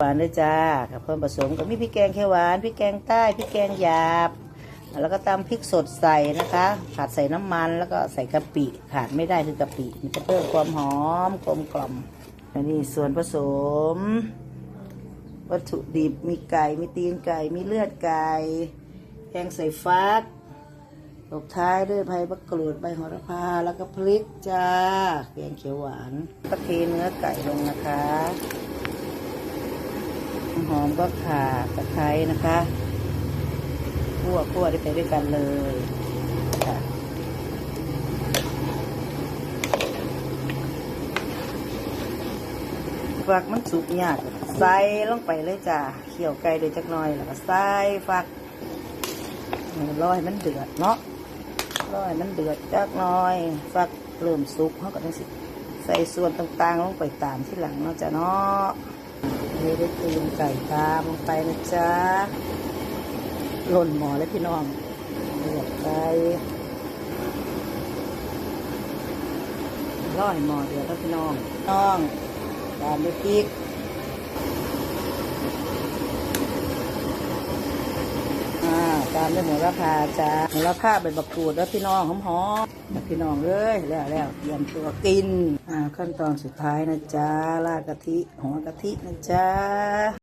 หวานด้วยจ้ากับเพิ่มผสมก็มีพริกแกงเขียวหวานพริกแกงใต้พริกแกงหยาบ แล้วก็ตำพริกสดใส่นะคะผัดใส่น้ำมันแล้วก็ใส่กะปิขาดไม่ได้คือกะปิมันจะเพิ่มความหอมกลมกล่อมอันนี้ส่วนผสม วัตถุดิบมีไก่มีตีนไก่มีเลือดไก่แกงใส่ฟักตบท้ายด้วยใบมะกรูดใบโหระพาแล้วก็พริกจ้าแกงเขียวหวานก็เทเนื้อไก่ลงนะคะ หอมก็ขาตะไคร้นะคะคั่วคั่วได้ไปด้วยกันเลยค่ะฝักมันสุกยากใส่ลงไปเลยจ้าเคี่ยวไก่เดือดจักหน่อยแล้วก็ใส่ฝักรอให้มันเดือดเนาะรอให้มันเดือดจักหน่อยฝักเริ่มสุกเขาก็ต้องสิใส่ส่วนต่างๆลงไปตามที่หลังเนาะจ้ะเนาะ เทได้ตีนไก่ตามลงไปนะจ๊ะหล่นหมอแล้วพี่น้องเลือดไปร้อยหมอเดียวแล้วพี่น้องน้องตามด้วยพริกอ่าตามด้วยหมูระพาจ้าหมูระพาเป็นบักกูดแล้วพี่น้องหอมๆแล้วพี่น้องเอ้ยแล้วแล้วเตรียมตัวกินอ่าขั้นตอนสุดท้ายนะจ๊ะราดกะทิหัวกะทินะจ๊ะ